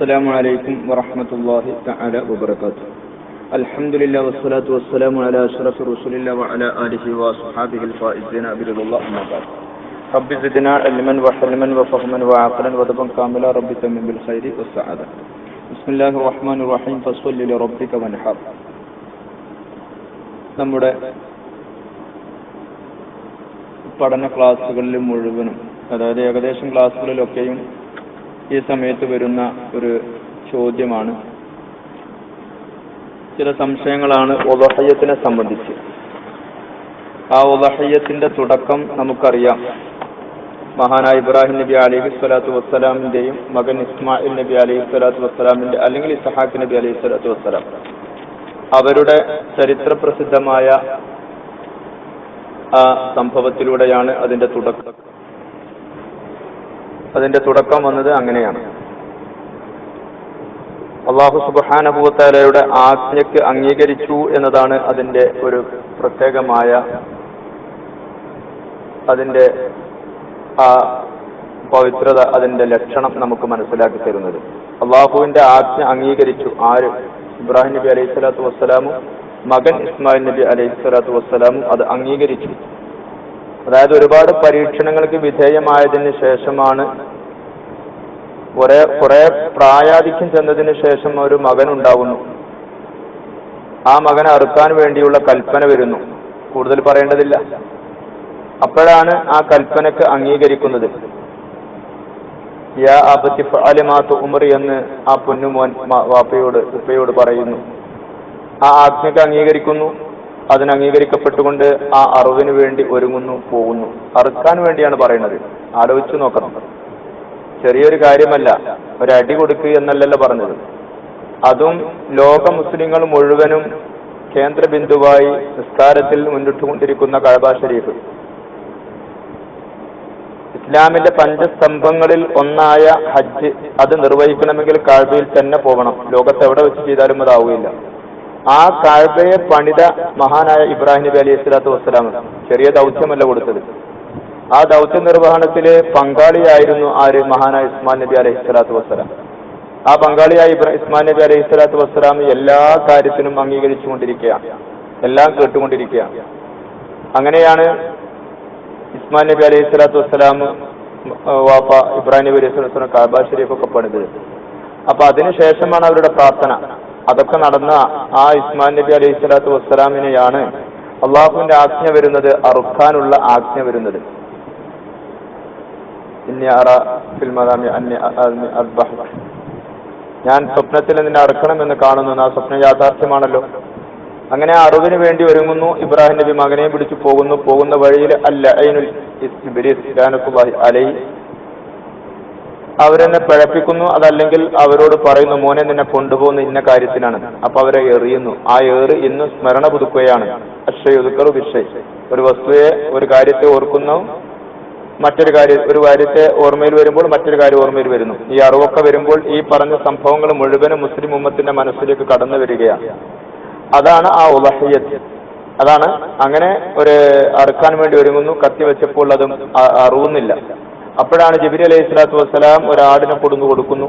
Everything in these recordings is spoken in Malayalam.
السلام عليكم ورحمة الله تعالى وبركاته الحمد لله والصلاة والسلام على أشرف رسول الله وعلى آله وصحابه الفائزين برضا الله أما بعد رب زدنا علما وحلما وفهما وعقلا ودبا كاملا رب تمن بالخير والسعادة بسم الله الرحمن الرحيم فصل لربك وانحر നമ്മുടെ പഠന ക്ലാസ്സുകളിൽ മുഴുവനും അതായത് ഏകദേശം ക്ലാസ്സുകളിലൊക്കെയും ഈ സമയത്ത് വരുന്ന ഒരു ചോദ്യമാണ്. ചില സംശയങ്ങളാണ് ഉലഹയ്യത്തിനെ സംബന്ധിച്ച്. ആ ഉലഹയ്യത്തിന്റെ തുടക്കം നമുക്കറിയാം. മഹാനായ ഇബ്രാഹിം നബി അലൈഹി സ്വലാത്തു വസ്സലാമിന്റെയും മകൻ ഇസ്മായിൽ നബി അലൈഹി സ്വലാത്തു വസ്സലാമിന്റെ അല്ലെങ്കിൽ ഇസഹാഖ് നബി അലൈഹി സ്വലാത്തു വസ്സലാം. അവരുടെ ചരിത്ര പ്രസിദ്ധമായ ആ സംഭവത്തിലൂടെയാണ് അതിന്റെ തുടക്കം. അതിന്റെ തുടക്കം വന്നത് അങ്ങനെയാണ്. അള്ളാഹു സുബാനഭൂത്താലയുടെ ആജ്ഞയ്ക്ക് അംഗീകരിച്ചു എന്നതാണ് അതിന്റെ ഒരു പ്രത്യേകമായ അതിന്റെ ആ പവിത്രത അതിന്റെ ലക്ഷണം നമുക്ക് മനസ്സിലാക്കി തരുന്നത്. അള്ളാഹുവിന്റെ ആജ്ഞ അംഗീകരിച്ചു ആര്? ഇബ്രാഹിം നബി അലൈഹി സ്വലാത്തു വസ്സലാമും മകൻ ഇസ്മായിൽ നബി അലൈഹി സ്വലാത്തു വസ്സലാമും അത് അംഗീകരിച്ചു. അതായത് ഒരുപാട് പരീക്ഷണങ്ങൾക്ക് വിധേയമായതിന് ശേഷമാണ് കുറെ കുറെ പ്രായാധിക്യം ചെന്നതിന് ശേഷം ഒരു മകൻ ഉണ്ടാവുന്നു. ആ മകനെ അറുക്കാൻ വേണ്ടിയുള്ള കൽപ്പന വരുന്നു. കൂടുതൽ പറയേണ്ടതില്ല. അപ്പോഴാണ് ആ കൽപ്പനക്ക് അംഗീകരിക്കുന്നത്. യാ ആപത്തി ഫഅലിമാത്ത് ഉമർ എന്ന് ആ പൊന്നുമോൻ വാപ്പയോട് ഉപ്പയോട് പറയുന്നു. ആ ആജ്ഞക്ക് അംഗീകരിക്കുന്നു. അതിന് അംഗീകരിക്കപ്പെട്ടുകൊണ്ട് ആ അറിവിന് വേണ്ടി ഒരുങ്ങുന്നു പോകുന്നു. അറുക്കാൻ വേണ്ടിയാണ് പറയുന്നത്. ആലോചിച്ചു നോക്കണം. ചെറിയൊരു കാര്യമല്ല ഒരടി കൊടുക്കുക എന്നല്ലല്ലോ പറഞ്ഞത്. അതും ലോക മുസ്ലിങ്ങൾ മുഴുവനും കേന്ദ്ര ബിന്ദുവായി നിസ്കാരത്തിൽ മുന്നിട്ടുകൊണ്ടിരിക്കുന്ന കഴബ ഷരീഫ്. ഇസ്ലാമിന്റെ പഞ്ചസ്തംഭങ്ങളിൽ ഒന്നായ ഹജ്ജ് അത് നിർവഹിക്കണമെങ്കിൽ കാഴ്ചയിൽ തന്നെ പോകണം. ലോകത്ത് എവിടെ വെച്ച് ചെയ്താലും അതാവുകയില്ല ആ കാഴ്ബയെ പണിത മഹാനായ ഇബ്രാഹിം നബി അലൈഹി സ്വലാത്തു വസ്സലാം ചെറിയ ദൗത്യമല്ല കൊടുത്തത്. ആ ദൗത്യ നിർവഹണത്തിലെ പങ്കാളിയായിരുന്നു ആര്? മഹാനായ ഇസ്മാൻ നബി അലൈഹി സ്വലാത്തു വസ്സലാം. ആ പങ്കാളിയായ ഇബ്രാഹിം ഇസ്മാൻ നബി അലൈഹി സ്വലാത്തു വസ്സലാം എല്ലാ കാര്യത്തിനും അംഗീകരിച്ചുകൊണ്ടിരിക്കുകയാണ്. എല്ലാം കേട്ടുകൊണ്ടിരിക്കുകയാണ്. അങ്ങനെയാണ് ഇസ്മാൻ നബി അലൈഹി സ്വലാത്തു വസ്സലാം വാപ്പ ഇബ്രാഹിം നബി അലൈഹി സ്വലാത്തു വസ്സലാം കാബാ ഷരീഫ് ഒക്കെ പണിതത്. അപ്പൊ അതിനുശേഷമാണ് അവരുടെ പ്രാർത്ഥന. അതൊക്കെ നടന്ന ആ ഇസ്മാൻ നബി അലൈഹി സ്വലാത്തു വസ്സലാമിനെയാണ് അള്ളാഹുവിന്റെ ആജ്ഞ വരുന്നത് അറുക്കാനുള്ള ആജ്ഞ വരുന്നത്. ഞാൻ സ്വപ്നത്തിൽ നിന്നെ അറുക്കണം എന്ന് കാണുന്നു ആ സ്വപ്നം യാഥാർത്ഥ്യമാണല്ലോ. അങ്ങനെ അറിവിന് വേണ്ടി ഒരുങ്ങുന്നു. ഇബ്രാഹിം നബി മകനെ പിടിച്ചു പോകുന്നു. പോകുന്ന വഴിയിൽ അല്ല അലൈ അവരെന്നെ പിഴപ്പിക്കുന്നു അതല്ലെങ്കിൽ അവരോട് പറയുന്നു മോനെ നിന്നെ കൊണ്ടുപോകുന്ന ഇന്ന കാര്യത്തിനാണ്. അപ്പൊ അവരെ എറിയുന്നു. ആ ഏറ് ഇന്ന് സ്മരണ പുതുക്കുകയാണ്. അക്ഷയുതുക്കറു വിഷയ് ഒരു വസ്തുവെ ഒരു കാര്യത്തെ ഓർക്കുന്നു മറ്റൊരു കാര്യം ഒരു കാര്യത്തെ ഓർമ്മയിൽ വരുമ്പോൾ മറ്റൊരു കാര്യം ഓർമ്മയിൽ വരുന്നു. ഈ അറിവൊക്കെ വരുമ്പോൾ ഈ പറഞ്ഞ സംഭവങ്ങൾ മുഴുവനും മുസ്ലിം ഉമ്മത്തിന്റെ മനസ്സിലേക്ക് കടന്നു വരികയാണ്. അതാണ് ആ ഉലഹയ്യത്ത് അതാണ് അങ്ങനെ ഒരു അറുക്കാൻ വേണ്ടി ഒരുങ്ങുന്നു കത്തി വെച്ചപ്പോൾ അതും അറിവുന്നില്ല. അപ്പോഴാണ് ജബിരി അലൈഹി സ്വലാത്തു വസ്സലാം ഒരാടിനെ കൊടുന്നു കൊടുക്കുന്നു.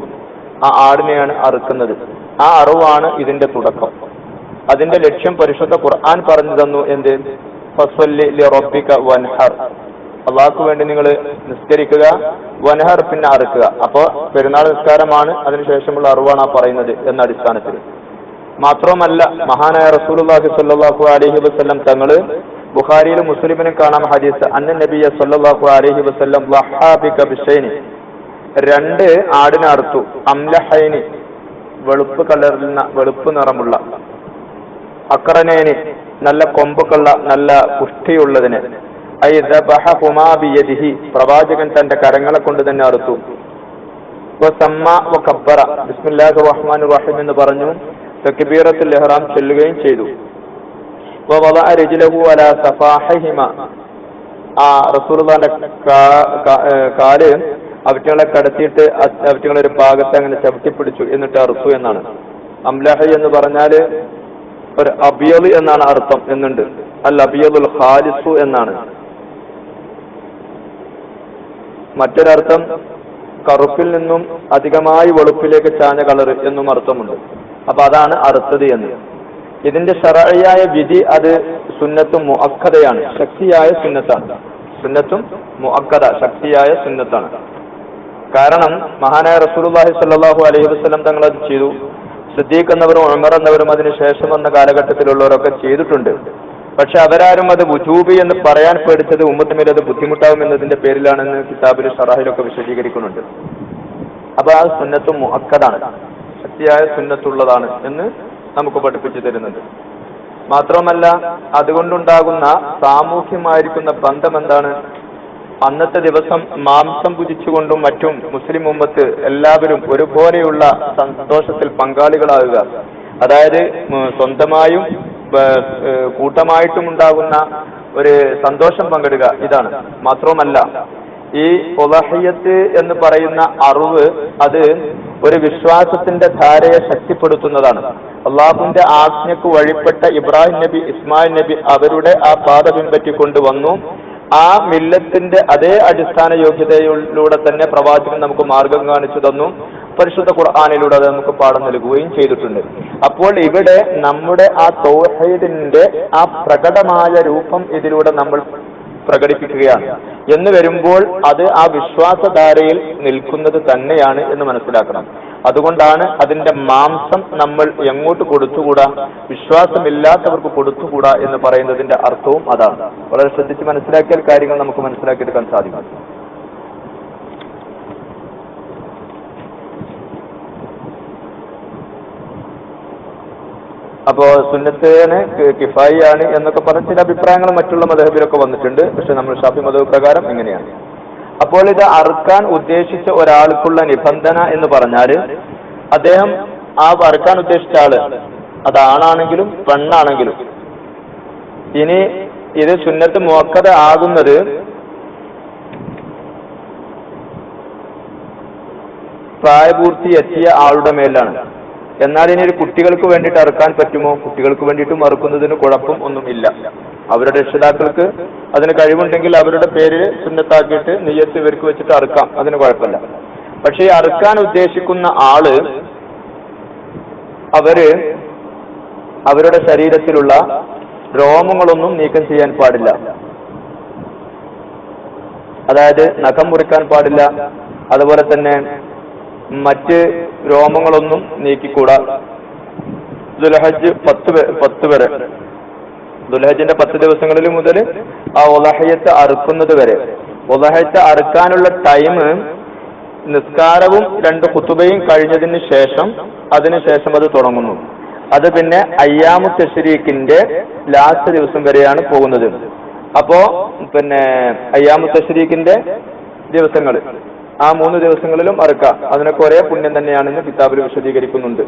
ആ ആടിനെയാണ് അറുക്കുന്നത്. ആ അറിവാണ് ഇതിന്റെ തുടക്കം. അതിന്റെ ലക്ഷ്യം പരിശുദ്ധ ഖുർആൻ പറഞ്ഞു തന്നു എന്ത്? റബ്ബിക വൻഹർ. അള്ളാഹ്ക്ക് വേണ്ടി നിങ്ങൾ നിസ്കരിക്കുക വനഹർ പിന്നെ അറുക്കുക. അപ്പോൾ പെരുന്നാൾ നിസ്കാരമാണ് അതിനുശേഷമുള്ള അറിവാണ് ആ പറയുന്നത് എന്ന അടിസ്ഥാനത്തിൽ. മാത്രവുമല്ല മഹാനായ റസൂലുള്ളാഹി സ്വല്ലല്ലാഹു അലൈഹി വസല്ലം തങ്ങൾ ബുഖാരിയിലും മുസ്ലിമിനും കാണാം ഹദീസ്. അന്ന നബിയ സല്ലല്ലാഹു അലഹി വസല്ലം വഹാബി കബിഷൈനി രണ്ട് ആടിനെ അറുത്തു അംലഹൈനി. വെളുപ്പ് കലർന്ന വെളുപ്പ് നിറമുള്ള. അക്രനേനി. നല്ല കൊമ്പുകളുള്ള നല്ല പുഷ്ടിയുള്ളതിന്. പ്രവാചകൻ തന്റെ കരങ്ങളെ കൊണ്ട് തന്നെ അറുത്തു. എന്ന് പറഞ്ഞു. തക്ബീറത്തുൽ ഇഹ്റാം ചൊല്ലുകയും ചെയ്തു. ആ റസൂർദാന്റെ കാൽ അവറ്റങ്ങളെ കടത്തിയിട്ട് അവറ്റങ്ങളെ ഒരു ഭാഗത്തെ അങ്ങനെ ചവിട്ടിപ്പിടിച്ചു എന്നിട്ട് അറുത്തു എന്നാണ്. അംലഹ എന്ന് പറഞ്ഞാൽ ഒരു അബിയൽ എന്നാണ് അർത്ഥം എന്നുണ്ട്. അൽ അബിയലുൽ ഹാലിസു എന്നാണ്. മറ്റൊരർത്ഥം കറുപ്പിൽ നിന്നും അധികമായി വെളുപ്പിലേക്ക് ചാഞ്ഞ കളർ എന്നും അർത്ഥമുണ്ട്. അപ്പൊ അതാണ് അറുത്തത് എന്ന്. ഇതിന്റെ ഷറയായ വിധി അത് സുന്നത്തും മുഅക്കതയാണ് ശക്തിയായ സുന്നത്താണ്. സുന്നത്തും മുഅക്കത ശക്തിയായ സുന്നത്താണ്. കാരണം മഹാനായ റസൂലുള്ളാഹി സ്വല്ലല്ലാഹു അലൈഹി വസല്ലം തങ്ങൾ അത് ചെയ്തു. സിദ്ദീഖ് എന്നവരും ഉമർ എന്നവരും അതിന് ശേഷം വന്ന കാലഘട്ടത്തിലുള്ളവരൊക്കെ ചെയ്തിട്ടുണ്ട്. പക്ഷെ അവരാരും അത് വുജൂബി എന്ന് പറയാൻ പേടിച്ചത് ഉമ്മത്തിമേൽ അത് ബുദ്ധിമുട്ടാവും എന്നതിന്റെ പേരിലാണെന്ന് കിതാബിൽ ഷറാഹിലൊക്കെ വിശദീകരിക്കുന്നുണ്ട്. അപ്പൊ ആ സുന്നത്തും മുഅക്കദാണ് ശക്തിയായ സുന്നത്തുള്ളതാണ് എന്ന് നമുക്ക് പഠിപ്പിച്ചു തരുന്നത്. മാത്രമല്ല അതുകൊണ്ടുണ്ടാകുന്ന സാമൂഹ്യമായിരിക്കുന്ന ബന്ധം എന്താണ് അന്നത്തെ ദിവസം മാംസം പുജിച്ചുകൊണ്ടും മറ്റും മുസ്ലിം ഉമ്മത്ത് എല്ലാവരും ഒരുപോലെയുള്ള സന്തോഷത്തിൽ പങ്കാളികളാകുക. അതായത് സ്വന്തമായും കൂട്ടമായിട്ടും ഉണ്ടാകുന്ന ഒരു സന്തോഷം പങ്കിടുക ഇതാണ്. മാത്രവുമല്ല ഈ ഒലഹയ്യത്ത് എന്ന് പറയുന്ന അറിവ് അത് ഒരു വിശ്വാസത്തിന്റെ ധാരയെ ശക്തിപ്പെടുത്തുന്നതാണ്. അള്ളാഹുവിന്റെ ആജ്ഞക്ക് വഴിപ്പെട്ട ഇബ്രാഹിം നബി ഇസ്മായിൽ നബി അവരുടെ ആ പാത പിൻപറ്റിക്കൊണ്ട് വന്നു ആ മില്ലത്തിന്റെ അതേ അടിസ്ഥാന യോഗ്യതയിലൂടെ തന്നെ പ്രവാചകൻ നമുക്ക് മാർഗം കാണിച്ചു തന്നു. പരിശുദ്ധ ഖുർആാനിലൂടെ അത് നമുക്ക് പാഠം നൽകുകയും ചെയ്തിട്ടുണ്ട്. അപ്പോൾ ഇവിടെ നമ്മുടെ ആ തൗഹീദിന്റെ ആ പ്രകടമായ രൂപം ഇതിലൂടെ നമ്മൾ പ്രകടിപ്പിക്കുകയാണ്. എന്ന് വരുമ്പോൾ അത് ആ വിശ്വാസധാരയിൽ നിൽക്കുന്നത് തന്നെയാണ് എന്ന് മനസ്സിലാക്കണം. അതുകൊണ്ടാണ് അതിന്റെ മാംസം നമ്മൾ എങ്ങോട്ട് കൊടുത്തുകൂടാ? വിശ്വാസമില്ലാത്തവർക്ക് കൊടുത്തുകൂടാ എന്ന് പറയുന്നതിന്റെ അർത്ഥവും അതാണ്. വളരെ ശ്രദ്ധിച്ച് മനസ്സിലാക്കിയാൽ കാര്യങ്ങൾ നമുക്ക് മനസ്സിലാക്കിയെടുക്കാൻ സാധിക്കും. അപ്പോ സുന്നത്തേന് ആണ് എന്നൊക്കെ പറഞ്ഞ ചില അഭിപ്രായങ്ങൾ മറ്റുള്ള മതഹബിലൊക്കെ വന്നിട്ടുണ്ട്. പക്ഷെ നമ്മൾ ഷാഫി മതവ് പ്രകാരം ഇങ്ങനെയാണ്. അപ്പോൾ ഇത് അറുക്കാൻ ഉദ്ദേശിച്ച ഒരാൾക്കുള്ള നിബന്ധന എന്ന് പറഞ്ഞാൽ അദ്ദേഹം ആ അറുക്കാൻ ഉദ്ദേശിച്ച ആൾ. അത് ആണാണെങ്കിലും പെണ്ണാണെങ്കിലും. ഇനി ഇത് സുന്നത്ത് മോക്കത ആകുന്നത് പ്രായപൂർത്തി എത്തിയ ആളുടെ മേലാണ്. എന്നാൽ ഇനി ഒരു കുട്ടികൾക്ക് വേണ്ടിയിട്ട് അറുക്കാൻ പറ്റുമോ? കുട്ടികൾക്ക് വേണ്ടിയിട്ട് മറുക്കുന്നതിന് കുഴപ്പം ഒന്നും ഇല്ല അവരുടെ രക്ഷിതാക്കൾക്ക് അതിന് കഴിവുണ്ടെങ്കിൽ അവരുടെ പേര് സുന്നത്താക്കിയിട്ട് നെയ്യത്ത് ഇവർക്ക് വെച്ചിട്ട് അറുക്കാം. അതിന് കുഴപ്പമില്ല. പക്ഷേ അറുക്കാൻ ഉദ്ദേശിക്കുന്ന ആൾ അവർ അവരുടെ ശരീരത്തിലുള്ള രോമങ്ങളൊന്നും നീക്കം ചെയ്യാൻ പാടില്ല. അതായത് നഖം മുറിക്കാൻ പാടില്ല. അതുപോലെ തന്നെ മറ്റ് രോമങ്ങളൊന്നും നീക്കിക്കൂടാ. ദുൽഹജ് പത്ത് പത്ത് വരെ. ദുൽഹജിന്റെ പത്ത് ദിവസങ്ങളിൽ മുതൽ ആ ഒലഹയത്ത് അറുക്കുന്നത് വരെ. ഒലഹയത്ത് അറുക്കാനുള്ള ടൈം നിസ്കാരവും രണ്ട് കുത്തുബയും കഴിഞ്ഞതിന് ശേഷം അതിനുശേഷം അത് തുടങ്ങുന്നു. അത് പിന്നെ അയ്യാമു തഷരീഖിന്റെ ലാസ്റ്റ് ദിവസം വരെയാണ് പോകുന്നത്. അപ്പോ പിന്നെ അയ്യാമു തഷരീഖിന്റെ ദിവസങ്ങൾ. ആ മൂന്ന് ദിവസങ്ങളിലും അറുക്കാം. അതിനൊക്കെ ഒരേ പുണ്യം തന്നെയാണെന്ന് കിതാബിൽ വിശദീകരിക്കുന്നുണ്ട്.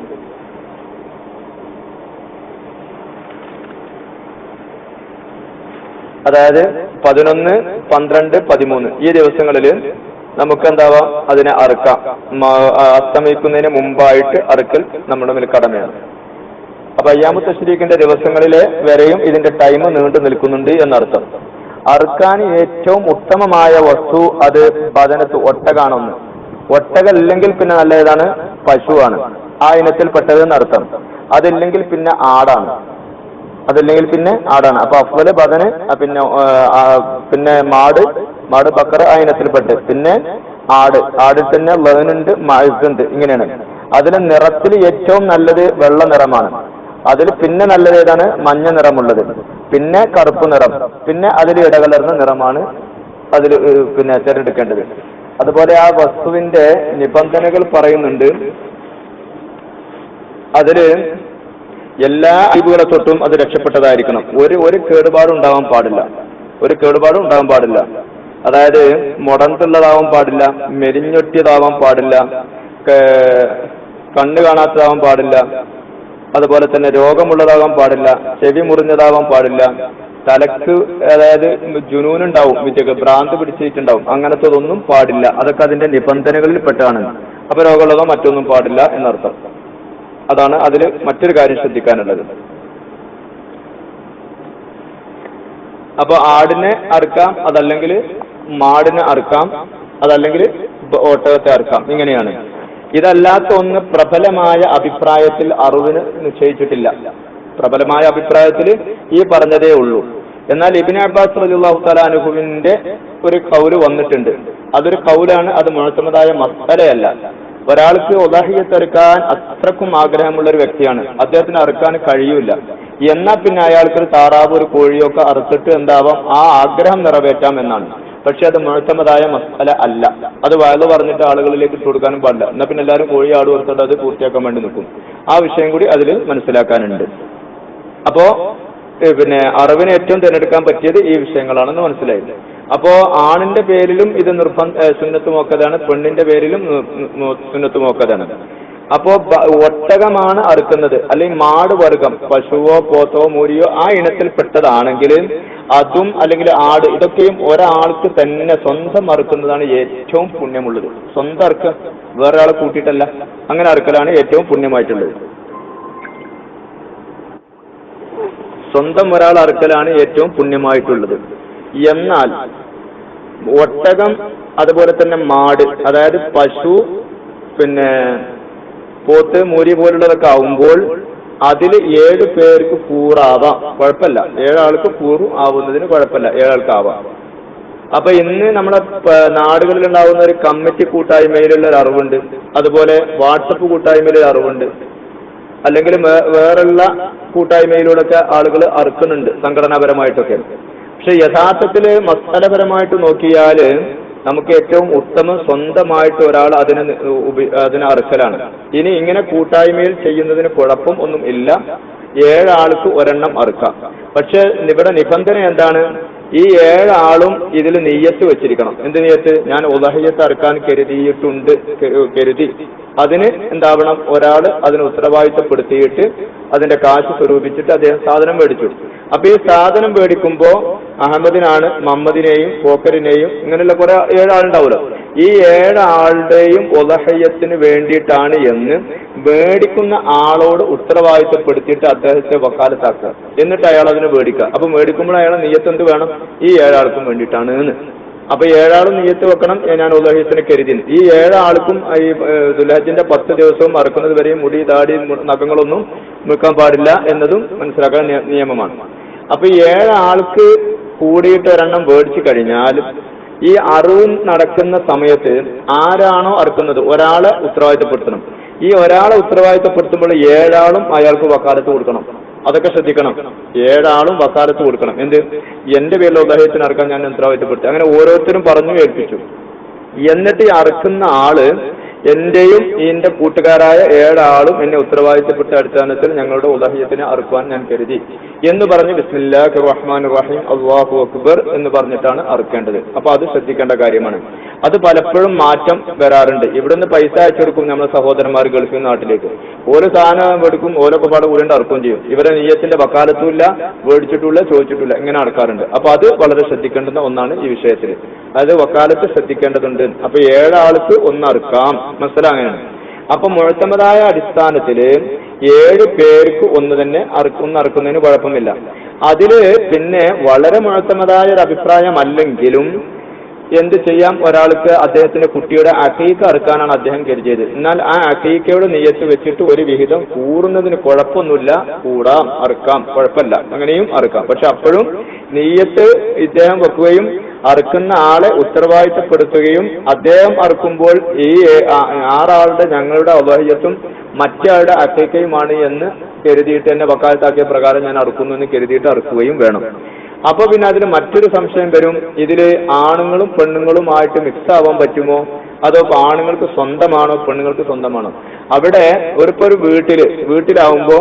അതായത് പതിനൊന്ന് പന്ത്രണ്ട് പതിമൂന്ന്. ഈ ദിവസങ്ങളിൽ നമുക്ക് എന്താവാം അതിനെ അറുക്കാം. അസ്തമിക്കുന്നതിന് മുമ്പായിട്ട് അറുക്കൽ നമ്മുടെ മേൽ കടമയാണ്. അപ്പൊ അയ്യാമു തശ്രീഖിന്റെ ദിവസങ്ങളിലെ വരെയും ഇതിന്റെ ടൈം നീണ്ടു നിൽക്കുന്നുണ്ട് എന്നർത്ഥം. അറുക്കാൻ ഏറ്റവും ഉത്തമമായ വസ്തു അത് ബദനത്ത് ഒട്ടകാണൊന്ന്. ഒട്ടകല്ലെങ്കിൽ പിന്നെ നല്ല ഏതാണ് പശുവാണ്. ആ ഇനത്തിൽപ്പെട്ടത് നടത്തണം അതില്ലെങ്കിൽ പിന്നെ ആടാണ്. അതല്ലെങ്കിൽ പിന്നെ ആടാണ്. അപ്പൊ അഫ്വൽ ബദന് പിന്നെ പിന്നെ മാട് മാട് ബക്കർ ആ ഇനത്തിൽപ്പെട്ട് പിന്നെ ആട്. ആടിൽ തന്നെ ലേനുണ്ട് മഴുണ്ട് ഇങ്ങനെയാണ്. അതിന് നിറത്തിൽ ഏറ്റവും നല്ലത് വെള്ള നിറമാണ്. അതിൽ പിന്നെ നല്ലത് ഏതാണ്? മഞ്ഞ നിറമുള്ളത്. പിന്നെ കറുപ്പ് നിറം. പിന്നെ അതിൽ ഇടകലർന്ന നിറമാണ് അതിൽ പിന്നെ തിരഞ്ഞെടുക്കേണ്ടത്. അതുപോലെ ആ വസ്തുവിന്റെ നിബന്ധനകൾ പറയുന്നുണ്ട്. അതിൽ എല്ലാ അയവുകളെ തൊട്ടും അത് രക്ഷപ്പെട്ടതായിരിക്കണം. ഒരു ഒരു കേടുപാടും ഉണ്ടാവാൻ പാടില്ല. ഒരു കേടുപാടും ഉണ്ടാവാൻ പാടില്ല. അതായത് മുടന്തുള്ളതാവാൻ പാടില്ല മെരിഞ്ഞൊട്ടിയതാവാൻ പാടില്ല കണ്ണു കാണാത്തതാവാൻ പാടില്ല അതുപോലെ തന്നെ രോഗമുള്ളതാവാൻ പാടില്ല ചെവി മുറിഞ്ഞതാവാൻ പാടില്ല തലക്ക് അതായത് ജുനൂനുണ്ടാവും വിദ്യക്ക് ഭ്രാന്ത് പിടിച്ചിട്ടുണ്ടാവും അങ്ങനത്തതൊന്നും പാടില്ല. അതൊക്കെ അതിന്റെ നിബന്ധനകളിൽ പെട്ടാണ് അപ്പൊ രോഗമുള്ളതോ മറ്റൊന്നും പാടില്ല എന്നർത്ഥം. അതാണ് അതിൽ മറ്റൊരു കാര്യം ശ്രദ്ധിക്കാനുള്ളത്. അപ്പൊ ആടിനെ അറുക്കാം അതല്ലെങ്കിൽ മാടിനെ അറുക്കാം അതല്ലെങ്കിൽ ഒട്ടകത്തെ അറുക്കാം. ഇങ്ങനെയാണ്. ഇതല്ലാത്ത ഒന്ന് പ്രബലമായ അഭിപ്രായത്തിൽ അറിവിന് നിശ്ചയിച്ചിട്ടില്ല. പ്രബലമായ അഭിപ്രായത്തിൽ ഈ പറഞ്ഞതേ ഉള്ളൂ. എന്നാൽ ഇബിൻ അബ്ബാസ് അലിഹു തലാനുഹുവിന്റെ ഒരു കൗൽ വന്നിട്ടുണ്ട്. അതൊരു കൗലാണ് അത് മുഴത്തമതായ മസ്തലയല്ല ഒരാൾക്ക് ഉദാഹിയത്ത് അറുക്കാൻ അത്രക്കും ആഗ്രഹമുള്ള ഒരു വ്യക്തിയാണ്. അദ്ദേഹത്തിന് അറുക്കാൻ കഴിയൂല എന്നാൽ പിന്നെ അയാൾക്ക് ഒരു താറാവ് ഒരു കോഴിയൊക്കെ അറുത്തിട്ട് എന്താവാം? ആ ആഗ്രഹം നിറവേറ്റാം എന്നാണ് പക്ഷെ അത് മുഴത്തമതായ മസാല അല്ല. അത് വയൽ പറഞ്ഞിട്ട് ആളുകളിലേക്ക് ഇട്ട് കൊടുക്കാനും പാടില്ല. എന്നാൽ പിന്നെ എല്ലാവരും കോഴി ആട് കൊടുത്തിട്ട് അത് പൂർത്തിയാക്കാൻ വേണ്ടി നിൽക്കും. ആ വിഷയം കൂടി അതിൽ മനസ്സിലാക്കാനുണ്ട്. അപ്പോ പിന്നെ അറിവിന് ഏറ്റവും തിരഞ്ഞെടുക്കാൻ പറ്റിയത് ഈ വിഷയങ്ങളാണെന്ന് മനസ്സിലായില്ല? അപ്പോ ആണിന്റെ പേരിലും ഇത് നിർബന്ധ ഏ, സുന്നത്ത് മോക്കതാണ് പെണ്ണിന്റെ പേരിലും നി- നി- സുന്നത്ത് മോക്കതാണ് അപ്പോ ഒട്ടകമാണ് അറുക്കുന്നത്. അല്ലെങ്കിൽ മാട് വർഗം പശുവോ പോത്തോ മൂരിയോ ആ ഇനത്തിൽപ്പെട്ടതാണെങ്കിൽ അതും അല്ലെങ്കിൽ ആട് ഇതൊക്കെയും ഒരാൾക്ക് തന്നെ സ്വന്തം അറുക്കുന്നതാണ് ഏറ്റവും പുണ്യമുള്ളത്. സ്വന്തം അറുക്ക വേറെ ആളെ കൂട്ടിയിട്ടല്ല. അങ്ങനെ അറുക്കലാണ് ഏറ്റവും പുണ്യമായിട്ടുള്ളത്. സ്വന്തം ഒരാൾ അറുക്കലാണ് ഏറ്റവും പുണ്യമായിട്ടുള്ളത്. എന്നാൽ ഒട്ടകം അതുപോലെ തന്നെ മാട് അതായത് പശു പിന്നെ പോത്ത് മൂരി പോലുള്ളതൊക്കെ ആവുമ്പോൾ അതിൽ ഏഴ് പേർക്ക് കൂറാവാം. കുഴപ്പമില്ല. ഏഴാൾക്ക് കൂറും ആവുന്നതിന് കുഴപ്പമില്ല. ഏഴാൾക്ക് ആവാം അപ്പൊ ഇന്ന് നമ്മുടെ നാടുകളിൽ ഉണ്ടാവുന്ന ഒരു കമ്മിറ്റി കൂട്ടായ്മയിലുള്ള ഒരു അറിവുണ്ട്. അതുപോലെ വാട്സപ്പ് കൂട്ടായ്മയിൽ ഒരു അറിവുണ്ട്. അല്ലെങ്കിൽ വേറുള്ള കൂട്ടായ്മയിലൂടെയൊക്കെ ആളുകൾ അറുക്കുന്നുണ്ട് സംഘടനാപരമായിട്ടൊക്കെ. പക്ഷെ യഥാർത്ഥത്തിൽ മസാലപരമായിട്ട് നോക്കിയാൽ നമുക്ക് ഏറ്റവും ഉത്തമം സ്വന്തമായിട്ട് ഒരാൾ അതിനെ അതിന് അർഹരാണ്. ഇനി ഇങ്ങനെ കൂട്ടായ്മയിൽ ചെയ്യുന്നതിന് കുഴപ്പം ഒന്നും ഇല്ല. ഏഴാൾക്ക് ഒരെണ്ണം അറുക്കാം പക്ഷെ ഇവിടെ നിബന്ധന എന്താണ്? ഈ ഏഴാളും ഇതിൽ നെയ്യത്ത് വെച്ചിരിക്കണം. എന്ത് നെയ്യത്ത്? ഞാൻ ഉദഹയ്യത്ത് അറുക്കാൻ കരുതിയിട്ടുണ്ട് കരു- കരുതി. അതിന് എന്താവണം? ഒരാൾ അതിന് ഉത്തരവാദിത്തപ്പെടുത്തിയിട്ട് അതിന്റെ കാശ് സ്വരൂപിച്ചിട്ട് അദ്ദേഹം സാധനം മേടിച്ചു. അപ്പൊ ഈ സാധനം മേടിക്കുമ്പോ അഹമ്മദിനാണ് മമ്മദിനെയും പോക്കറിനെയും ഇങ്ങനെയുള്ള കുറെ ഏഴാളുണ്ടാവുമല്ലോ ഈ ഏഴാളുടെയും ഉദഹയ്യത്തിന് വേണ്ടിയിട്ടാണ് എന്ന് മേടിക്കുന്ന ആളോട് ഉത്തരവാദിത്തപ്പെടുത്തിയിട്ട് അദ്ദേഹത്തെ വക്കാലത്താക്കുക. എന്നിട്ട് അയാൾ അതിനെ മേടിക്കുക. അപ്പൊ മേടിക്കുമ്പോൾ അയാളെ നെയ്യത്ത് എന്ത് വേണം? ഈ ഏഴാൾക്കും വേണ്ടിയിട്ടാണ് എന്ന്. അപ്പൊ ഏഴാളും നീയത്ത് വെക്കണം ഞാൻ ഉദാഹരണത്തിന് കരുതി ഈ ഏഴാൾക്കും ഈ ദുലഹജിന്റെ പത്ത് ദിവസവും മറക്കുന്നത് വരെയും മുടി താടി നഖങ്ങളൊന്നും നിൽക്കാൻ പാടില്ല എന്നതും മനസ്സിലാക്കാൻ നിയമമാണ്. അപ്പൊ ഏഴാൾക്ക് കൂടിയിട്ട് ഒരെണ്ണം മേടിച്ചു കഴിഞ്ഞാൽ ഈ അറിവ് നടക്കുന്ന സമയത്ത് ആരാണോ അറുക്കുന്നത് ഒരാളെ ഉത്തരവാദിത്തപ്പെടുത്തണം. ഈ ഒരാളെ ഉത്തരവാദിത്തപ്പെടുത്തുമ്പോൾ ഏഴാളും അയാൾക്ക് വക്കാലത്ത് കൊടുക്കണം. അതൊക്കെ ശ്രദ്ധിക്കണം. ഏഴാളും വക്കാലത്ത് കൊടുക്കണം. എന്ത്? എന്റെ പേരിൽ ഉദാഹരണത്തിന് അറക്കാൻ ഞാൻ ഉത്തരവാദിത്തപ്പെടുത്തി. അങ്ങനെ ഓരോരുത്തരും പറഞ്ഞു കേൾപ്പിച്ചു. എന്നിട്ട് ഈ അറക്കുന്ന ആൾ എന്റെയും എന്റെ കൂട്ടുകാരായ ഏഴാളും എന്നെ ഉത്തരവാദിത്തപ്പെട്ട അടിസ്ഥാനത്തിൽ ഞങ്ങളുടെ ഉദാഹരണത്തിന് അറുക്കുവാൻ ഞാൻ കരുതി എന്ന് പറഞ്ഞ് ബിസ്മില്ലാഹ് റഹ്മാൻ റഹീം അള്ളാഹു അക്ബർ എന്ന് പറഞ്ഞിട്ടാണ് അറുക്കേണ്ടത്. അപ്പൊ അത് ശ്രദ്ധിക്കേണ്ട കാര്യമാണ്. അത് പലപ്പോഴും മാറ്റം വരാറുണ്ട്. ഇവിടുന്ന് പൈസ അയച്ചെടുക്കും നമ്മുടെ സഹോദരന്മാർ ഗൾഫിൽ നാട്ടിലേക്ക്. ഓരോ സാധനം എടുക്കും ഓരോ പാട് കൂടെ അറുക്കുകയും ചെയ്യും. ഇവരെ നെയ്യത്തിന്റെ വക്കാലത്തുമില്ല മേടിച്ചിട്ടില്ല ചോദിച്ചിട്ടില്ല ഇങ്ങനെ നടക്കാറുണ്ട്. അപ്പൊ അത് വളരെ ശ്രദ്ധിക്കേണ്ടുന്ന ഒന്നാണ് ഈ വിഷയത്തിൽ അതായത് വക്കാലത്ത് ശ്രദ്ധിക്കേണ്ടതുണ്ട്. അപ്പൊ ഏഴാൾക്ക് ഒന്ന് അറുക്കാം. മനസ്സിലാ അങ്ങനെയാണ് അപ്പൊ മുഴത്തമതായ അടിസ്ഥാനത്തിൽ ഏഴ് പേർക്ക് ഒന്ന് തന്നെ അറുക്കുന്ന അറുക്കുന്നതിന് കുഴപ്പമില്ല. അതിൽ പിന്നെ വളരെ മുഴത്തമതായ ഒരു അഭിപ്രായമല്ലെങ്കിലും എന്ത് ചെയ്യാം? ഒരാൾക്ക് അദ്ദേഹത്തിന്റെ കുട്ടിയുടെ അക്കീക്ക അറുക്കാനാണ് അദ്ദേഹം കരുതിയത്. എന്നാൽ ആ അക്കീക്കയുടെ നെയ്യത്ത് വെച്ചിട്ട് ഒരു വിഹിതം കൂറുന്നതിന് കുഴപ്പമൊന്നുമില്ല. കൂടാം അറുക്കാം. കുഴപ്പമില്ല. അങ്ങനെയും അറുക്കാം. പക്ഷെ അപ്പോഴും നെയ്യത്ത് ഇദ്ദേഹം വെക്കുകയും അറുക്കുന്ന ആളെ ഉത്തരവാദിത്തപ്പെടുത്തുകയും അദ്ദേഹം അറുക്കുമ്പോൾ ഈ ആറാളുടെ ഞങ്ങളുടെ അവഹ്യത്തും മറ്റയാളുടെ അക്കൈക്കയുമാണ് എന്ന് കരുതിയിട്ട് എന്നെ വക്കാലത്താക്കിയ പ്രകാരം ഞാൻ അറുക്കുന്നു എന്ന് കരുതിയിട്ട് അറുക്കുകയും വേണം. അപ്പൊ പിന്നെ അതിന് മറ്റൊരു സംശയം വരും. ഇതിൽ ആണുങ്ങളും പെണ്ണുങ്ങളുമായിട്ട് മിക്സ് ആവാൻ പറ്റുമോ? അതോ ആണുങ്ങൾക്ക് സ്വന്തമാണോ പെണ്ണുങ്ങൾക്ക് സ്വന്തമാണോ? അവിടെ ഒരു വീട്ടിൽ വീട്ടിലാവുമ്പോ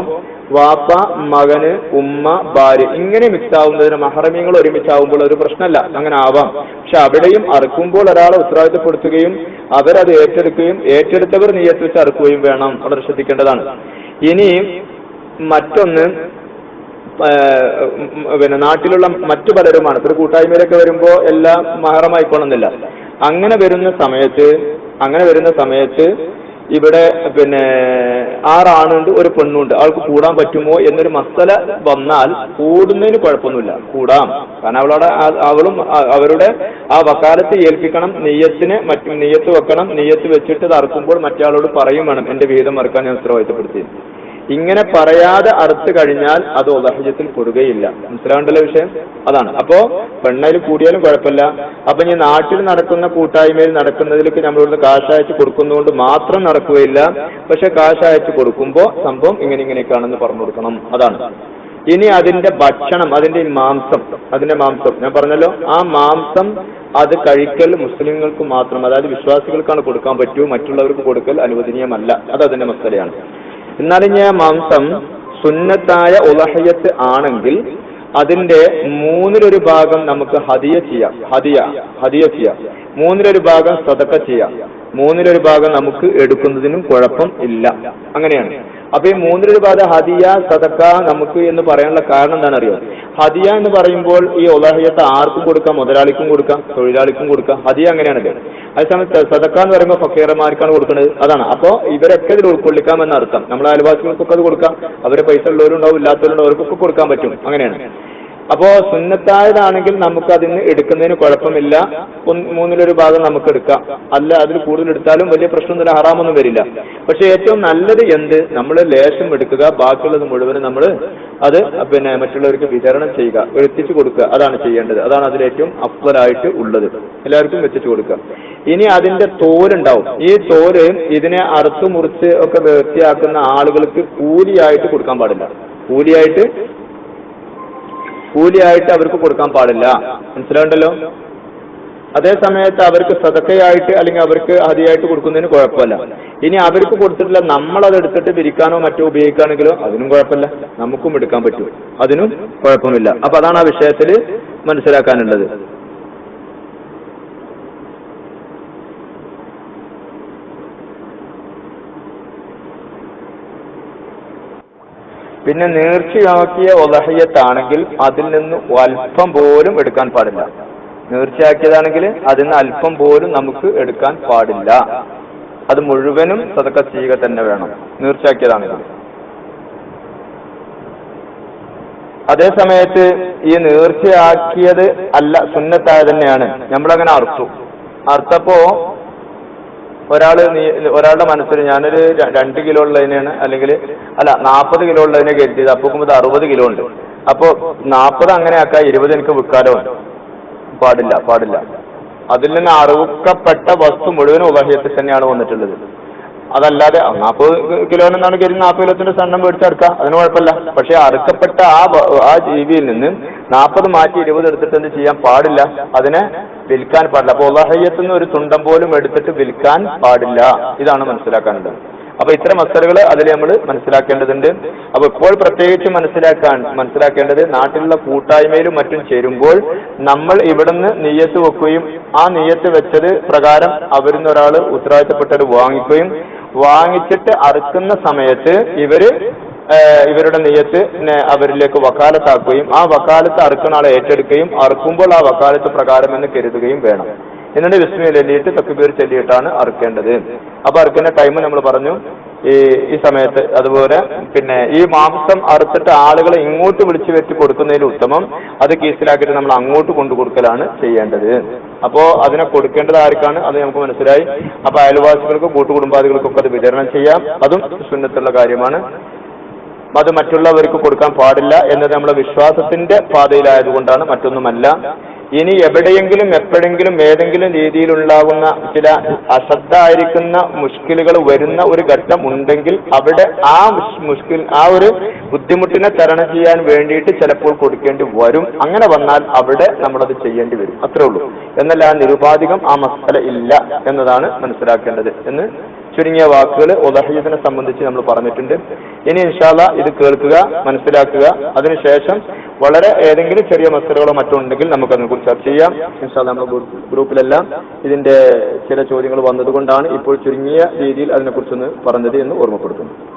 വാപ്പ മകന് ഉമ്മ ഭാര്യ ഇങ്ങനെ മിക്സ് ആവുന്നതിന് മഹറമ്യങ്ങൾ ഒരുമിച്ചാവുമ്പോൾ ഒരു പ്രശ്നമല്ല. അങ്ങനെ ആവാം. പക്ഷെ അവിടെയും അറുക്കുമ്പോൾ ഒരാളെ ഉത്തരവാദിത്തപ്പെടുത്തുകയും അവരത് ഏറ്റെടുക്കുകയും ഏറ്റെടുത്തവർ നീയത്ത് വെച്ച് അറുക്കുകയും വേണം. അവിടെ ശ്രദ്ധിക്കേണ്ടതാണ്. ഇനി മറ്റൊന്ന് പിന്നെ നാട്ടിലുള്ള മറ്റു പലരുമാണ്. ഒരു കൂട്ടായ്മയിലൊക്കെ വരുമ്പോ എല്ലാം മഹറമായിക്കോണമെന്നില്ല അങ്ങനെ വരുന്ന സമയത്ത് അങ്ങനെ വരുന്ന സമയത്ത് ഇവിടെ പിന്നെ ആറാണുണ്ട് ഒരു പെണ്ണുണ്ട്. അവൾക്ക് കൂടാൻ പറ്റുമോ എന്നൊരു മസല വന്നാൽ കൂടുന്നതിന് കുഴപ്പമൊന്നുമില്ല. കൂടാം. കാരണം അവളോടെ അവളും അവരുടെ ആ വക്കാലത്ത് ഏൽപ്പിക്കണം നെയ്യത്തിന് മറ്റു നെയ്യത്ത് വെക്കണം നെയ്യത്ത് വെച്ചിട്ട് തറക്കുമ്പോൾ മറ്റേ പറയും വേണം എന്റെ വീതം മറക്കാൻ ഞാൻ ഉത്തരവാദിത്തപ്പെടുത്തി ഇങ്ങനെ പറയാതെ അറുത്ത് കഴിഞ്ഞാൽ അത് ഉദഹജത്തിൽ പെടുകയില്ല. മനസ്സിലാവേണ്ടല്ലോ വിഷയം? അതാണ്. അപ്പോ പെണ്ണയിൽ കൂടിയാലും കുഴപ്പമില്ല. അപ്പൊ ഇനി നാട്ടിൽ നടക്കുന്ന കൂട്ടായ്മയിൽ നടക്കുന്നതിലേക്ക് നമ്മളിവിടുന്ന് കാശ് അയച്ച് കൊടുക്കുന്നതുകൊണ്ട് മാത്രം നടക്കുകയില്ല. പക്ഷെ കാശ് കൊടുക്കുമ്പോ കൊടുക്കുമ്പോൾ സംഭവം ഇങ്ങനെ ഇങ്ങനെയൊക്കെയാണെന്ന് പറഞ്ഞു കൊടുക്കണം. അതാണ്. ഇനി അതിന്റെ ഭക്ഷണം അതിന്റെ മാംസം അതിന്റെ മാംസം. ഞാൻ പറഞ്ഞല്ലോ ആ മാംസം അത് കഴിക്കൽ മുസ്ലിങ്ങൾക്ക് മാത്രം അതായത് വിശ്വാസികൾക്കാണ് കൊടുക്കാൻ പറ്റൂ മറ്റുള്ളവർക്ക് കൊടുക്കൽ അനുവദനീയമല്ല. അത് അതിന്റെ മസലയാണ്. എന്നാലും ഞാൻ മാംസം സുന്നത്തായ ഉലഹയത്ത് ആണെങ്കിൽ അതിന്റെ മൂന്നിലൊരു ഭാഗം നമുക്ക് ഹദിയ ചെയ്യാം. ഹദിയ ഹദിയ ചെയ്യാം. മൂന്നിലൊരു ഭാഗം സതക്ക ചെയ്യാം. മൂന്നിലൊരു ഭാഗം നമുക്ക് എടുക്കുന്നതിനും കുഴപ്പം ഇല്ല. അങ്ങനെയാണ്. അപ്പൊ ഈ മൂന്നിലൊരു പാത ഹദിയ സതക്ക നമുക്ക് എന്ന് പറയാനുള്ള കാരണം എന്താണ് അറിയോ ഹദിയ എന്ന് പറയുമ്പോൾ ഈ ഒലഹയത്ത് ആർക്കും കൊടുക്കാം മുതലാളിക്കും കൊടുക്കാം തൊഴിലാളിക്കും കൊടുക്കാം. ഹദിയ അങ്ങനെയാണല്ലോ? അതേസമയത്ത് സദക്ക എന്ന് പറയുമ്പോൾ ഫക്കീറന്മാർക്കാണ് കൊടുക്കുന്നത്. അതാണ്. അപ്പോൾ ഇവരൊക്കെ ഇതിൽ ഉൾക്കൊള്ളിക്കാം എന്ന അർത്ഥം. നമ്മൾ അയൽവാസികൾക്കൊക്കെ അത് കൊടുക്കാം. അവരെ പൈസ ഉള്ളവരുണ്ടാവും ഇല്ലാത്തവരുണ്ടാവും അവർക്കൊക്കെ കൊടുക്കാൻ പറ്റും. അങ്ങനെയാണ്. അപ്പോ സുന്നത്തായതാണെങ്കിൽ നമുക്ക് അതിന് എടുക്കുന്നതിന് കുഴപ്പമില്ല. മൂന്നിലൊരു ഭാഗം നമുക്ക് എടുക്കാം അല്ല അതിൽ കൂടുതൽ എടുത്താലും വലിയ പ്രശ്നമൊന്നുമില്ല ഹറാമൊന്നും വരില്ല. പക്ഷെ ഏറ്റവും നല്ലത് എന്ത്? നമ്മൾ ലേശം എടുക്കുക ബാക്കിയുള്ളത് മുഴുവനും നമ്മൾ അത് പിന്നെ മറ്റുള്ളവർക്ക് വിതരണം ചെയ്യുക എത്തിച്ചു കൊടുക്കുക. അതാണ് ചെയ്യേണ്ടത്. അതാണ് അതിലേറ്റവും അഫ്വലായിട്ട് ഉള്ളത്. എല്ലാവർക്കും എത്തിച്ചു കൊടുക്കുക. ഇനി അതിന്റെ തോലുണ്ടാവും. ഈ തോൽ ഇതിനെ അറുത്തു മുറിച്ച് ഒക്കെ വൃത്തിയാക്കുന്ന ആളുകൾക്ക് കൂലിയായിട്ട് കൊടുക്കാൻ പാടില്ല. കൂലിയായിട്ട് കൂലിയായിട്ട് അവർക്ക് കൊടുക്കാൻ പാടില്ല. മനസ്സിലാവുണ്ടല്ലോ? അതേ സമയത്ത് അവർക്ക് സതക്കയായിട്ട് അല്ലെങ്കിൽ അവർക്ക് അതിയായിട്ട് കൊടുക്കുന്നതിന് കുഴപ്പമില്ല. ഇനി അവർക്ക് കൊടുത്തിട്ടില്ല നമ്മൾ അത് എടുത്തിട്ട് വിരിക്കാനോ മറ്റോ ഉപയോഗിക്കുകയാണെങ്കിലോ അതിനും കുഴപ്പമില്ല. നമുക്കും എടുക്കാൻ പറ്റും. അതിനും കുഴപ്പമില്ല അപ്പൊ അതാണ് ആ വിഷയത്തിൽ മനസ്സിലാക്കാനുള്ളത്. പിന്നെ നേർച്ചയാക്കിയ ഒലഹയ്യത്താണെങ്കിൽ അതിൽ നിന്ന് അല്പം പോലും എടുക്കാൻ പാടില്ല. നേർച്ചയാക്കിയതാണെങ്കിൽ അതിൽ നിന്ന് അല്പം പോലും നമുക്ക് എടുക്കാൻ പാടില്ല. അത് മുഴുവനും സതക്ക ചെയ്യുക തന്നെ വേണം. നേർച്ചയാക്കിയതാണെങ്കിൽ. അതേ സമയത്ത് ഈ നേർച്ചയാക്കിയത് അല്ല സുന്നത്തായ തന്നെയാണ്. നമ്മളങ്ങനെ അർത്തു അറുത്തപ്പോ ഒരാൾ നീ ഒരാളുടെ മനസ്സിൽ ഞാനൊരു രണ്ട് കിലോ ഉള്ളതിനാണ് അല്ലെങ്കിൽ അല്ല നാൽപ്പത് കിലോ ഉള്ളതിനെ കരുതിയത്. അപ്പൊ നോക്കുമ്പോൾ ഇത് അറുപത് കിലോ ഉണ്ട്. അപ്പോൾ നാൽപ്പത് അങ്ങനെ ആക്കാ ഇരുപത് എനിക്ക് വിൽക്കാലോ? പാടില്ല പാടില്ല. അതിൽ നിന്ന് അറുക്കപ്പെട്ട വസ്തു മുഴുവൻ ഉപഹയത്തിൽ തന്നെയാണ് വന്നിട്ടുള്ളത്. അതല്ലാതെ നാൽപ്പത് കിലോ എന്നാണ് കരുതി നാൽപ്പത് കിലോത്തിന്റെ സണ്ണം മേടിച്ചെടുക്കാം അതിന് കുഴപ്പമില്ല. പക്ഷെ അറുക്കപ്പെട്ട ആ ആ ജീവിയിൽ നിന്ന് നാൽപ്പത് മാറ്റി ഇരുപത് എടുത്തിട്ട് എന്ത് ചെയ്യാൻ പാടില്ല. അതിനെ വിൽക്കാൻ പാടില്ല. അപ്പൊ ഉലഹയ്യത്തിൽ നിന്ന് ഒരു തുണ്ടം പോലും എടുത്തിട്ട് വിൽക്കാൻ പാടില്ല. ഇതാണ് മനസ്സിലാക്കാനുള്ളത്. അപ്പൊ ഇത്തരം മസലുകൾ അതിൽ നമ്മൾ മനസ്സിലാക്കേണ്ടതുണ്ട്. അപ്പൊ ഇപ്പോൾ പ്രത്യേകിച്ച് മനസ്സിലാക്കാൻ മനസ്സിലാക്കേണ്ടത് നാട്ടിലുള്ള കൂട്ടായ്മയിലും മറ്റും ചേരുമ്പോൾ നമ്മൾ ഇവിടുന്ന് നെയ്യത്ത് വെക്കുകയും ആ നെയ്യത്ത് വെച്ചത് പ്രകാരം അവരിൽ നിന്ന് ഒരാൾ ഉത്തരവാദിത്തപ്പെട്ടത് വാങ്ങിക്കുകയും വാങ്ങിച്ചിട്ട് അറുക്കുന്ന സമയത്ത് ഇവർ ഇവരുടെ നെയ്യത്ത് നെ അവരിലേക്ക് വക്കാലത്താക്കുകയും ആ വക്കാലത്ത് അറുക്കുന്ന ആളെ ഏറ്റെടുക്കുകയും അറുക്കുമ്പോൾ ആ വക്കാലത്ത് പ്രകാരം എന്ന് കരുതുകയും വേണം. എന്നിട്ട് വിസ്മയ ചൊല്ലിയിട്ട് തക്കുബീർ ചൊല്ലിയിട്ടാണ് അറുക്കേണ്ടത്. അപ്പൊ അറുക്കുന്ന ടൈം നമ്മൾ പറഞ്ഞു ഈ ഈ സമയത്ത് അതുപോലെ പിന്നെ ഈ മാംസം അറുത്തിട്ട് ആളുകളെ ഇങ്ങോട്ട് വിളിച്ചു വെച്ച് കൊടുക്കുന്നതിൽ ഉത്തമം അത് കേസിലാക്കിയിട്ട് നമ്മൾ അങ്ങോട്ട് കൊണ്ടു കൊടുക്കലാണ് ചെയ്യേണ്ടത്. അപ്പോ അതിനെ കൊടുക്കേണ്ടത് ആർക്കാണ്? അത് നമുക്ക് മനസ്സിലായി. അപ്പൊ അയൽവാസികൾക്കും കൂട്ടുകുടുംബാദികൾക്കും ഒക്കെ അത് വിതരണം ചെയ്യാം. അതും സുന്നത്തുള്ള കാര്യമാണ്. അത് മറ്റുള്ളവർക്ക് കൊടുക്കാൻ പാടില്ല എന്നത് നമ്മുടെ വിശ്വാസത്തിന്റെ പാതയിലായതുകൊണ്ടാണ് മറ്റൊന്നുമല്ല. ഇനി എവിടെയെങ്കിലും എപ്പോഴെങ്കിലും ഏതെങ്കിലും രീതിയിലുണ്ടാകുന്ന ചില അശ്രദ്ധായിരിക്കുന്ന മുഷ്കിലുകൾ വരുന്ന ഒരു ഘട്ടം ഉണ്ടെങ്കിൽ അവിടെ ആ മുഷ്- മുഷ്കിൽ ആ ഒരു ബുദ്ധിമുട്ടിനെ തരണം ചെയ്യാൻ വേണ്ടിയിട്ട് ചിലപ്പോൾ കൊടുക്കേണ്ടി വരും. അങ്ങനെ വന്നാൽ അവിടെ നമ്മളത് ചെയ്യേണ്ടി വരും. അത്രേ ഉള്ളൂ. എന്നല്ല ആ നിരുപാധികം ആ മസല ഇല്ല എന്നതാണ് മനസ്സിലാക്കേണ്ടത്. എന്ന് ചുരുങ്ങിയ വാക്കുകൾ ഉദഹയത്തിനെ സംബന്ധിച്ച് നമ്മൾ പറഞ്ഞിട്ടുണ്ട്. ഇനി ഇൻഷാല്ല ഇത് കേൾക്കുക മനസ്സിലാക്കുക. അതിനുശേഷം വളരെ ഏതെങ്കിലും ചെറിയ മസലുകളോ മറ്റോ ഉണ്ടെങ്കിൽ നമുക്ക് അതിനെക്കുറിച്ച് ചർച്ച ചെയ്യാം. ഇൻഷാല്ല നമ്മുടെ ഗ്രൂപ്പ്- ഗ്രൂപ്പിലെല്ലാം ഇതിന്റെ ചില ചോദ്യങ്ങൾ വന്നതുകൊണ്ടാണ് ഇപ്പോൾ ചുരുങ്ങിയ രീതിയിൽ അതിനെക്കുറിച്ചൊന്ന് പറഞ്ഞത് എന്ന് ഓർമ്മപ്പെടുത്തുന്നു.